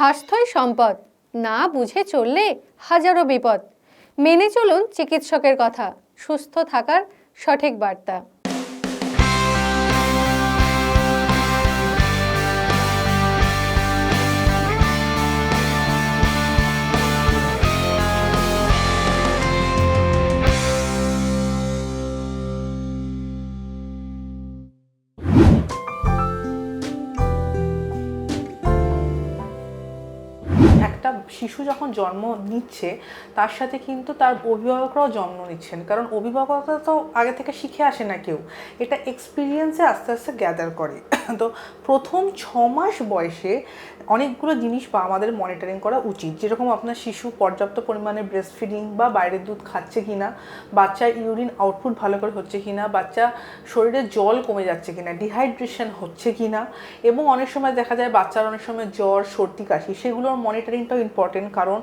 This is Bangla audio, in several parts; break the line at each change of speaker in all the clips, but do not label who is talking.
স্বাস্থ্যই সম্পদ। না বুঝে চললে হাজারো বিপদ। মেনে চলুন চিকিৎসকের কথা। সুস্থ থাকার সঠিক বার্তা।
শিশু যখন জন্ম নিচ্ছে, তার সাথে কিন্তু তার অভিভাবকরাও জন্ম নিচ্ছেন। কারণ অভিভাবকরা তো আগে থেকে শিখে আসে না কেউ। এটা এক্সপিরিয়েন্সে আস্তে আস্তে গ্যাদার করে। তো প্রথম ছ মাস বয়সে অনেকগুলো জিনিস বা আমাদের মনিটরিং করা উচিত। যেরকম আপনার শিশু পর্যাপ্ত পরিমাণে ব্রেস্ট ফিডিং বা বাইরের দুধ খাচ্ছে কিনা, বাচ্চার ইউরিন আউটপুট ভালো করে হচ্ছে কি না বাচ্চা শরীরে জল কমে যাচ্ছে কি না ডিহাইড্রেশন হচ্ছে কি না এবং অনেক সময় দেখা যায় বাচ্চার অনেক সময় জ্বর, সর্দি, কাশি, সেগুলোর মনিটরিংটাও ইম্পর্টেন্ট কারণ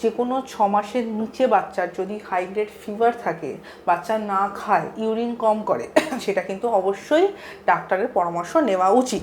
যে কোনো ছ মাসের নিচে বাচ্চার যদি হাই গ্রেড ফিভার থাকে, বাচ্চা না খায় ইউরিন কম করে, সেটা কিন্তু অবশ্যই ডাক্তারের পরামর্শ নেওয়া উচিত।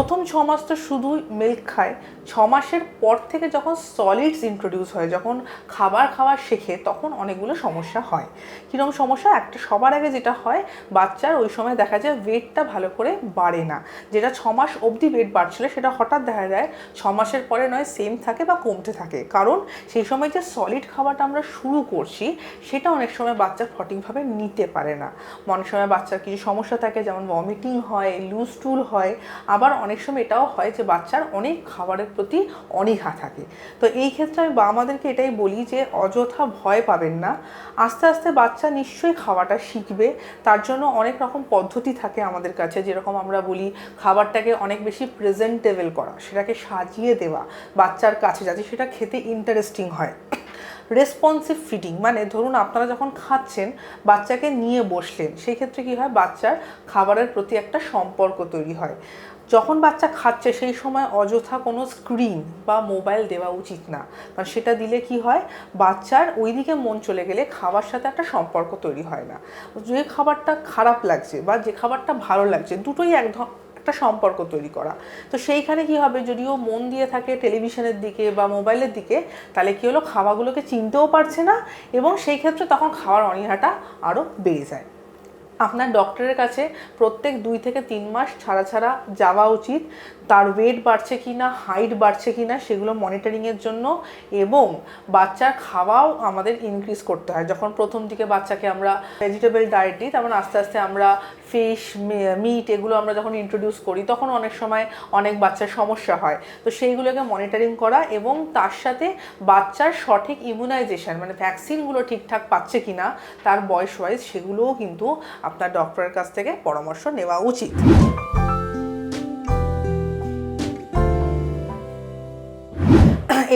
প্রথম ছ মাস তো শুধু মিল্ক খায়। ছ মাসের পর থেকে যখন সলিডস ইন্ট্রোডিউস হয়, যখন খাবার খাওয়া শেখে, তখন অনেকগুলো সমস্যা হয়। কীরকম সমস্যা? একটা সবার আগে যেটা হয়, বাচ্চার ওই সময় দেখা যায় ওয়েটটা ভালো করে বাড়ে না। যেটা ছ মাস অবধি ওয়েট বাড়ছিল, সেটা হঠাৎ দেখা যায় ছ মাসের পরে নয় সেম থাকে বা কমতে থাকে। কারণ সেই সময় যে সলিড খাওয়াটা আমরা শুরু করছি, সেটা অনেক সময় বাচ্চা সঠিকভাবে নিতে পারে না। অনেক সময় বাচ্চার কিছু সমস্যা থাকে, যেমন ভমিটিং হয় লুজ টুল হয়, আবার অনেক সময় এটাও হয় যে বাচ্চার অনেক খাবারের প্রতি অনীহা থাকে। তো এই ক্ষেত্রে আমি বাবা মাদেরকে এটাই বলি যে অযথা ভয় পাবেন না। আস্তে আস্তে বাচ্চা নিশ্চয়ই খাওয়াটা শিখবে। তার জন্য অনেক রকম পদ্ধতি থাকে আমাদের কাছে। যেরকম আমরা বলি খাবারটাকে অনেক বেশি প্রেজেন্টেবল করা, সেটাকে সাজিয়ে দেওয়া, বাচ্চার কাছে যাতে সেটা খেতে ইন্টারেস্টিং হয়। রেসপন্সিভ ফিডিং মানে ধরুন আপনারা যখন খাচ্ছেন, বাচ্চাকে নিয়ে বসলেন সেই ক্ষেত্রে কী হয়? বাচ্চার খাবারের প্রতি একটা সম্পর্ক তৈরি হয়। যখন বাচ্চা খাচ্ছে, সেই সময় অযথা কোনো স্ক্রিন বা মোবাইল দেওয়া উচিত না। কারণ সেটা দিলে কি হয়, বাচ্চার ওই দিকে মন চলে গেলে খাবার সাথে একটা সম্পর্ক তৈরি হয় না। যে খাবারটা খারাপ লাগছে বা যে খাবারটা ভালো লাগছে, দুটোই এক একটা সম্পর্ক তৈরি করা। তো সেইখানে কি হবে, যদিও মন দিয়ে থাকে টেলিভিশনের দিকে বা মোবাইলের দিকে, তাহলে কি হলো খাওয়াগুলোকে চিনতেও পারছে না এবং সেই ক্ষেত্রে তখন খাওয়ার অনীহাটা আরও বেড়ে যায়। আপনার ডক্টরের কাছে প্রত্যেক দুই থেকে তিন মাস ছাড়া ছাড়া যাওয়া উচিত। তার ওয়েট বাড়ছে কি না হাইট বাড়ছে কি না সেগুলো মনিটরিংয়ের জন্য এবং বাচ্চার খাওয়াও আমাদের ইনক্রিজ করতে হয়। যখন প্রথম দিকে বাচ্চাকে আমরা ভেজিটেবল ডায়েট দিই, তখন আস্তে আস্তে আমরা ফিশ মিট এগুলো আমরা যখন ইন্ট্রোডিউস করি, তখন অনেক সময় অনেক বাচ্চার সমস্যা হয়। তো সেইগুলোকে মনিটরিং করা এবং তার সাথে বাচ্চার সঠিক ইমিউনাইজেশন মানে ভ্যাকসিনগুলো ঠিকঠাক পাচ্ছে কি না তার বয়স ওয়াইজ সেগুলোও কিন্তু আপনার ডক্টরের কাছ থেকে পরামর্শ নেওয়া উচিত।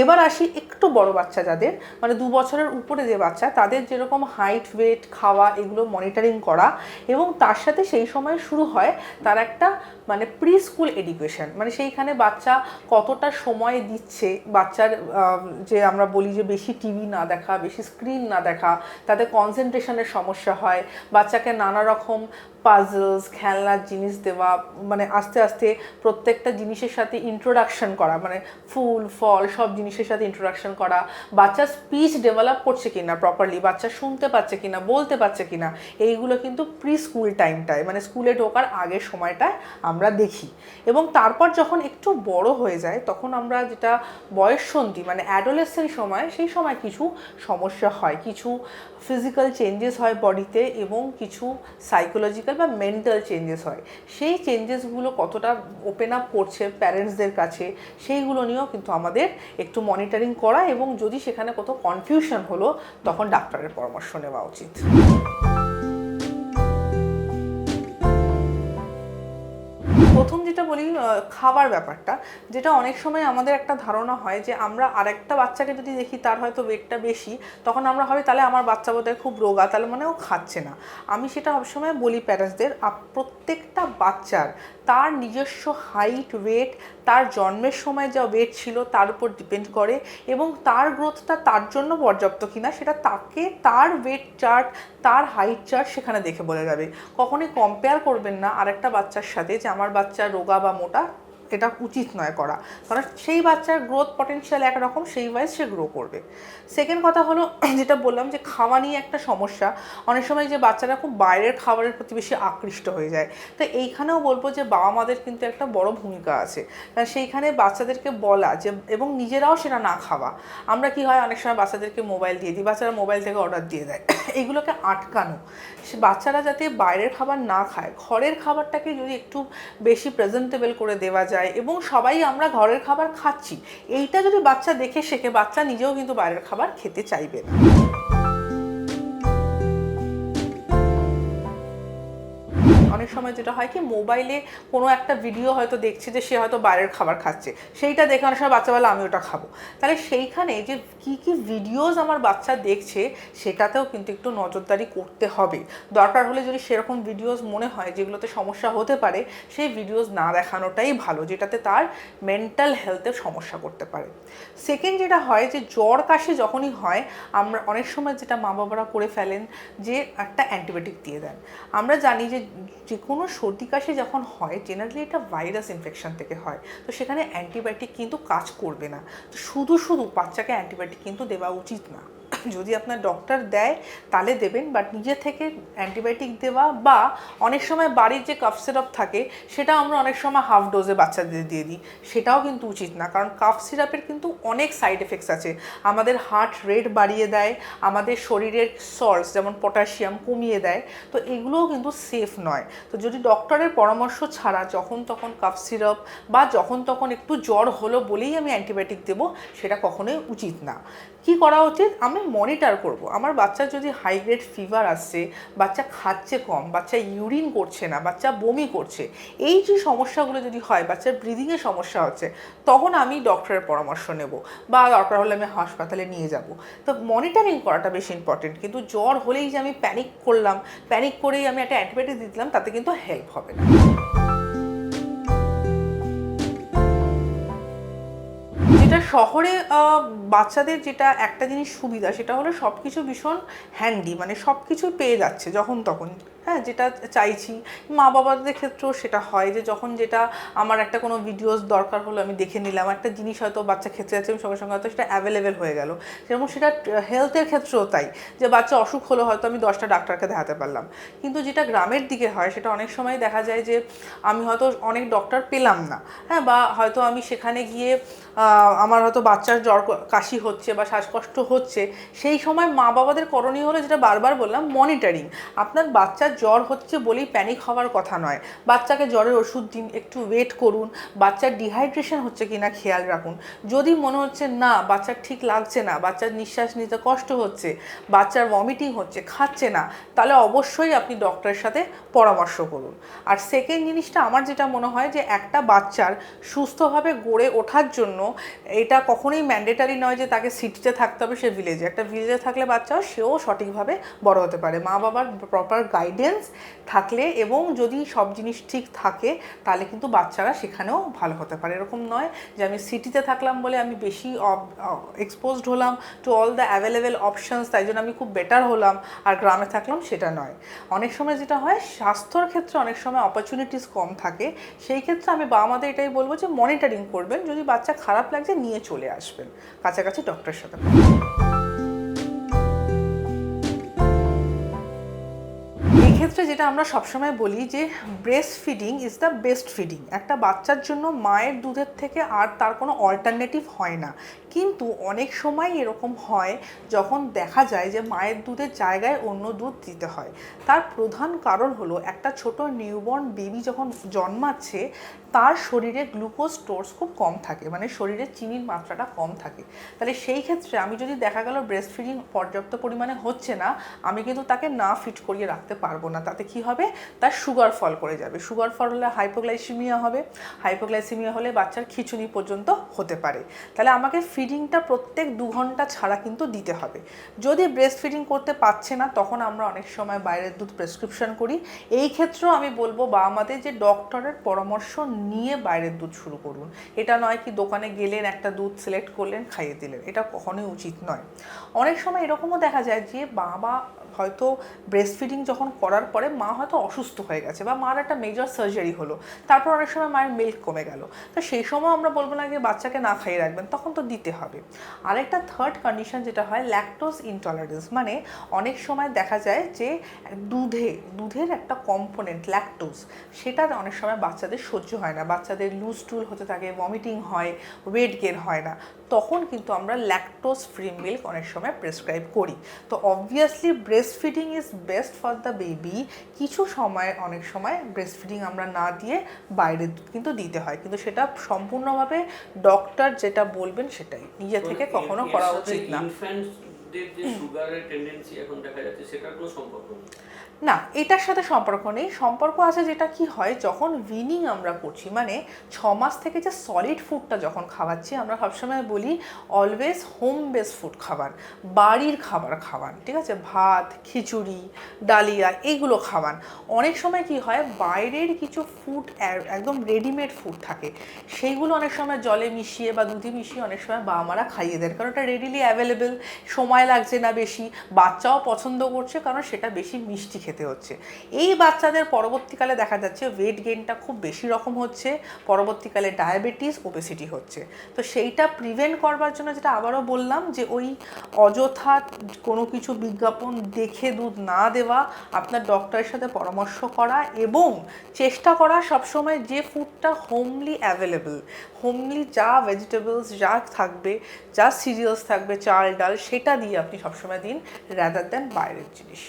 এবার আসি একটু বড় বাচ্চা যাদের। মানে দু বছরের উপরে যে বাচ্চা, তাদের যেরকম হাইট ওয়েট খাওয়া এগুলো মনিটরিং করা এবং তার সাথে সেই সময় শুরু হয় তার একটা মানে প্রি স্কুল এডুকেশন মানে সেইখানে বাচ্চা কতটা সময় দিচ্ছে, বাচ্চার যে আমরা বলি যে বেশি টিভি না দেখা, বেশি স্ক্রিন না দেখা তাদের কনসেন্ট্রেশনের সমস্যা হয়, বাচ্চাকে নানা রকম পাজলস খেলনার জিনিস দেওয়া মানে আস্তে আস্তে প্রত্যেকটা জিনিসের সাথে ইন্ট্রোডাকশন করা মানে ফুল, ফল সব জিনিসের সাথে ইন্ট্রোডাকশন করা, বাচ্চা স্পিচ ডেভেলপ করছে কিনা প্রপারলি বাচ্চা শুনতে পাচ্ছে কিনা, বলতে পারছে কিনা, এইগুলো কিন্তু প্রি স্কুল টাইমটায় মানে স্কুলে ঢোকার আগের সময়টায় আমরা দেখি। এবং তারপর যখন একটু বড় হয়ে যায়, তখন আমরা যেটা বয়ঃসন্ধি মানে অ্যাডোলেসেন্ট সময়, সেই সময় কিছু সমস্যা হয়। কিছু ফিজিক্যাল চেঞ্জেস হয় বডিতে এবং কিছু সাইকোলজিক্যাল বা মেন্টাল চেঞ্জেস হয়। সেই চেঞ্জেসগুলো কতটা ওপেন আপ করছে প্যারেন্টসদের কাছে, সেইগুলো নিয়েও কিন্তু আমাদের একটু মনিটরিং করা এবং যদি সেখানে কোথাও কনফিউশন হলো, তখন ডাক্তারের পরামর্শ নেওয়া উচিত। প্রথম যেটা বলি খাবার ব্যাপারটা, যেটা অনেক সময় আমাদের একটা ধারণা হয় যে আমরা আরেকটা বাচ্চাকে যদি দেখি তার হয়তো ওয়েটটা বেশি, তখন আমরা ভাবি তাহলে আমার বাচ্চা বোধহয় খুব রোগা, তাহলে মানে ও খাচ্ছে না। আমি সেটা সবসময় বলি প্যারেন্টসদের প্রত্যেকটা বাচ্চার তার নিজস্ব হাইট ওয়েট তার জন্মের সময় যা ওয়েট ছিল তার উপর ডিপেন্ড করে এবং তার গ্রোথটা তার জন্য পর্যাপ্ত কিনা সেটা তাকে তার ওয়েট চার্ট তার হাইট চার্ট সেখানে দেখে বলে যাবে। কখনোই কম্পেয়ার করবেন না আরেকটা বাচ্চার সাথে যে আমার বাচ্চা রোগা বা মোটা এটা উচিত নয় করা। কারণ সেই বাচ্চার গ্রোথ পটেনশিয়াল একরকম, সেই ওয়াইজ সে গ্রো করবে। সেকেন্ড কথা হলো, যেটা বললাম যে খাওয়া নিয়ে একটা সমস্যা, অনেক সময় যে বাচ্চারা খুব বাইরের খাবারের প্রতি বেশি আকৃষ্ট হয়ে যায়। তো এইখানেও বলব যে বাবা মাদের কিন্তু একটা বড় ভূমিকা আছে। সেইখানে বাচ্চাদেরকে বলা যে, এবং নিজেরাও সেটা না খাওয়া। আমরা কি হয়, অনেক সময় বাচ্চাদেরকে মোবাইল দিয়ে দিই, বাচ্চারা মোবাইল থেকে অর্ডার দিয়ে দেয়। এইগুলোকে আটকানো। সে বাচ্চারা যাতে বাইরের খাবার না খায়, ঘরের খাবারটাকে যদি একটু বেশি প্রেজেন্টেবল করে দেওয়া যায় এবং সবাই আমরা ঘরের খাবার খাচ্ছি। এইটা যদি বাচ্চা দেখে শেখে, বাচ্চা নিজেও কিন্তু বাইরের খাবার খেতে চাইবে না। অনেক সময় যেটা হয় কি, মোবাইলে কোনো একটা ভিডিও হয়তো দেখছে যে সে হয়তো বাইরের খাবার খাচ্ছে। সেইটা দেখে অনেক সময় বাচ্চা বলে আমি ওটা খাব। তাহলে সেইখানে যে কি কি ভিডিওস আমার বাচ্চা দেখছে, সেটাতেও কিন্তু একটু নজরদারি করতে হবে। দরকার হলে যদি সেরকম ভিডিওস মনে হয় যেগুলোতে সমস্যা হতে পারে, সেই ভিডিওস না দেখানোটাই ভালো, যেটাতে তার মেন্টাল হেলথে সমস্যা করতে পারে। সেকেন্ড যেটা হয় যে জ্বর কাশি যখনই হয়, আমরা অনেক সময় যেটা মা বাবারা করে ফেলেন যে একটা অ্যান্টিবায়োটিক দিয়ে দেন। আমরা জানি যে যে কোনো সর্দি কাশি যখন হয় জেনারেলি এটা ভাইরাস ইনফেকশন থেকে হয়। তো সেখানে অ্যান্টিবায়োটিক কিন্তু কাজ করবে না। তো শুধু শুধু বাচ্চাকে অ্যান্টিবায়োটিক কিন্তু দেওয়া উচিত না। যদি আপনার ডক্টর দেয়, তাহলে দেবেন। বাট নিজে থেকে অ্যান্টিবায়োটিক দেওয়া বা অনেক সময় বাড়ির যে কাফ সিরাপ থাকে সেটা আমরা অনেক সময় হাফ ডোজে বাচ্চাদের দিয়ে দিই। সেটাও কিন্তু উচিত না। কারণ কাফ সিরাপের কিন্তু অনেক সাইড এফেক্টস আছে। আমাদের হার্ট রেট বাড়িয়ে দেয়, আমাদের শরীরের সল্টস যেমন পটাশিয়াম কমিয়ে দেয়, তো এগুলোও কিন্তু সেফ নয়। তো যদি ডক্টরের পরামর্শ ছাড়া যখন তখন কাফ সিরাপ বা যখন তখন একটু জ্বর হলো বলেই আমি অ্যান্টিবায়োটিক দেবো, সেটা কখনোই উচিত না। কি করা উচিত? আমি মনিটর করব। আমার বাচ্চার যদি হাই গ্রেড ফিভার আসছে, বাচ্চা খাচ্ছে কম, বাচ্চা ইউরিন করছে না, বাচ্চা বমি করছে, এই যে সমস্যাগুলো যদি হয়, বাচ্চার ব্রিদিংয়ের সমস্যা হচ্ছে, তখন আমি ডক্টরের পরামর্শ নেব বা দরকার হলে আমি হাসপাতালে নিয়ে যাব। তো মনিটরিং করাটা বেশি ইম্পর্টেন্ট কিন্তু জ্বর হলেই যে আমি প্যানিক করলাম প্যানিক করেই আমি একটা অ্যান্টিবায়োটিক দিলাম, তাতে কিন্তু হেল্প হবে না। শহরে বাচ্চাদের যেটা একটা জিনিস সুবিধা, সেটা হলো সব কিছু ভীষণ হ্যান্ডি মানে সব কিছু পেয়ে যাচ্ছে যখন তখন। হ্যাঁ যেটা চাইছি। মা বাবাদের ক্ষেত্রেও সেটা হয় যে যখন যেটা আমার একটা কোনো ভিডিওস দরকার হলো আমি দেখে নিলাম, একটা জিনিস হয়তো বাচ্চা খেতে যাচ্ছে আমি সঙ্গে সঙ্গে হয়তো সেটা অ্যাভেলেবেল হয়ে গেল। যেমন সেটা হেলথের ক্ষেত্রেও তাই, যে বাচ্চা অসুখ হলো হয়তো আমি দশটা ডাক্তারকে দেখাতে পারলাম। কিন্তু যেটা গ্রামের দিকে হয়, সেটা অনেক সময় দেখা যায় যে আমি হয়তো অনেক ডক্টর পেলাম না। হ্যাঁ বা হয়তো আমি সেখানে গিয়ে আমার হয়তো বাচ্চার জ্বর কাশি হচ্ছে বা শ্বাসকষ্ট হচ্ছে, সেই সময় মা বাবাদের করণীয় হলো যেটা বারবার বললাম মনিটরিং আপনার বাচ্চার জ্বর হচ্ছে বলেই প্যানিক হওয়ার কথা নয়। বাচ্চাকে জ্বরের ওষুধ দিন, একটু ওয়েট করুন। বাচ্চার ডিহাইড্রেশন হচ্ছে কিনা খেয়াল রাখুন। যদি মনে হচ্ছে না, বাচ্চার ঠিক লাগছে না, বাচ্চার নিঃশ্বাস নিতে কষ্ট হচ্ছে, বাচ্চার ভমিটিং হচ্ছে, খাচ্ছে না, তাহলে অবশ্যই আপনি ডক্টরের সাথে পরামর্শ করুন। আর সেকেন্ড জিনিসটা আমার যেটা মনে হয় যে, একটা বাচ্চার সুস্থভাবে গড়ে ওঠার জন্য এটা কখনোই ম্যান্ডেটারি নয় যে, তাকে সিটিতে থাকতে হবে সে ভিলেজে একটা ভিলেজে থাকলে বাচ্চাও সেও সঠিকভাবে বড় হতে পারে। মা বাবার প্রপার গাইডেন্স থাকলে এবং যদি সব জিনিস ঠিক থাকে, তাহলে কিন্তু বাচ্চারা সেখানেও ভালো হতে পারে। এরকম নয় যে আমি সিটিতে থাকলাম বলে আমি বেশি এক্সপোজড হলাম to all the available options তাই জন্য আমি খুব বেটার হলাম আর গ্রামে থাকলাম সেটা নয়। অনেক সময় যেটা হয়, স্বাস্থ্যর ক্ষেত্রে অনেক সময় অপরচুনিটিস কম থাকে। সেই ক্ষেত্রে আমি বাবা মাদের এটাই বলব যে মনিটরিং করবেন। যদি বাচ্চা খারাপ লাগছে, নিয়ে চলে আসবেন। কাছাকাছি ডক্টরের সাথে। এই ক্ষেত্রে যেটা আমরা সবসময় বলি যে breast feeding is the best feeding একটা বাচ্চার জন্য মায়ের দুধের থেকে আর তার কোনো অল্টারনেটিভ হয় না। কিন্তু অনেক সময় এরকম হয় যখন দেখা যায় যে মায়ের দুধের জায়গায় অন্য দুধ দিতে হয়। তার প্রধান কারণ হলো একটা ছোট নিউবর্ন বেবি যখন জন্মাচ্ছে তার শরীরে গ্লুকোজ স্টোর্স খুব কম থাকে মানে শরীরে চিনির মাত্রাটা কম থাকে। তাহলে সেই ক্ষেত্রে আমি যদি দেখা গেল ব্রেস্ট ফিডিং পর্যাপ্ত পরিমাণে হচ্ছে না, আমি কিন্তু তাকে না ফিট করিয়ে রাখতে পারব না। তাতে কি হবে? তার সুগার ফল করে যাবে। সুগার ফল হলে হাইপোগ্লাইসিমিয়া হবে। হাইপোগ্লাইসিমিয়া হলে বাচ্চার খিচুনি পর্যন্ত হতে পারে। তাহলে আমাকে ফিডিংটা প্রত্যেক দু ঘণ্টা ছাড়া কিন্তু দিতে হবে। যদি ব্রেস্ট ফিডিং করতে পারছে না, তখন আমরা অনেক সময় বাইরের দুধ প্রেসক্রিপশন করি। এই ক্ষেত্রেও আমি বলব বা আমাদের যে ডক্টরের পরামর্শ নিয়ে বাইরের দুধ শুরু করুন। এটা নয় কি দোকানে গেলেন, একটা দুধ সিলেক্ট করলেন, খাইয়ে দিলেন। এটা কখনোই উচিত নয়। অনেক সময় এরকমও দেখা যায় যে বাবা হয়তো ব্রেস্ট ফিডিং যখন করার পরে মা হয়তো অসুস্থ হয়ে গেছে বা মার একটা মেজর সার্জারি হলো, তারপর অনেক সময় মায়ের মিল্ক কমে গেল। তো সেই সময় আমরা বলব না যে বাচ্চাকে না খাইয়ে রাখবেন, তখন তো দিতে হবে। আরেকটা থার্ড কন্ডিশন যেটা হয় ল্যাকটোজ ইনটলারেন্স মানে অনেক সময় দেখা যায় যে দুধে, দুধের একটা কম্পোনেন্ট ল্যাকটোজ সেটা অনেক সময় বাচ্চাদের সহ্য হয় না বাচ্চাদের লুজ টুল হতে থাকে ভমিটিং হয় ওয়েট গেন হয় না তখন কিন্তু আমরা ল্যাকটোজ ফ্রি মিল্ক অনেক সময় প্রেসক্রাইব করি। তো obviously breast feeding is best for the baby কিছু সময় অনেক সময় ব্রেস্ট ফিডিং আমরা না দিয়ে বাইরে কিন্তু দিতে হয় কিন্তু সেটা সম্পূর্ণভাবে ডক্টর যেটা বলবেন সেটাই নিজে থেকে কখনো করা উচিত না।
সুগারের টেন্ডেন্সি এখন দেখা যাচ্ছে সেটার কোনো সম্পর্ক নেই।
না, এটার সাথে সম্পর্ক নেই। সম্পর্ক আছে যেটা কি হয়, যখন উইনিং আমরা করছি মানে ছ মাস থেকে যে সলিড ফুডটা যখন খাওয়াচ্ছি, আমরা সবসময় বলি অলওয়েজ হোম বেস ফুড খাবার, বাড়ির খাবার খাওয়ান, ঠিক আছে? ভাত, খিচুড়ি, ডালিয়া এইগুলো খাওয়ান। অনেক সময় কি হয়, বাইরের কিছু ফুড একদম রেডিমেড ফুড থাকে, সেইগুলো অনেক সময় জলে মিশিয়ে বা দুধে মিশিয়ে অনেক সময় বাবা মারা খাইয়ে দেন, কারণ ওটা রেডিলি অ্যাভেলেবেল সময় লাগছে না বেশি। বাচ্চাও পছন্দ করছে, কারণ সেটা বেশি মিষ্টি খেতে হচ্ছে। এই বাচ্চাদের পরবর্তীকালে দেখা যাচ্ছে ওয়েট গেইনটা খুব বেশি রকম হচ্ছে, পরবর্তীকালে ডায়াবেটিস ওবেসিটি হচ্ছে। তো সেইটা প্রিভেন্ট করবার জন্য যেটা আবারও বললাম যে ওই অযথা কোনো কিছু বিজ্ঞাপন দেখে দুধ না দেওয়া, আপনার ডক্টরের সাথে পরামর্শ করা এবং চেষ্টা করা সবসময় যে ফুডটা হোমলি অ্যাভেলেবল হোমলি যা ভেজিটেবলস যা থাকবে, যা সিরিয়ালস থাকবে, চাল, ডাল, সেটা দিয়ে আপনি সবসময় দিন রাদার দেন বাইরের জিনিস।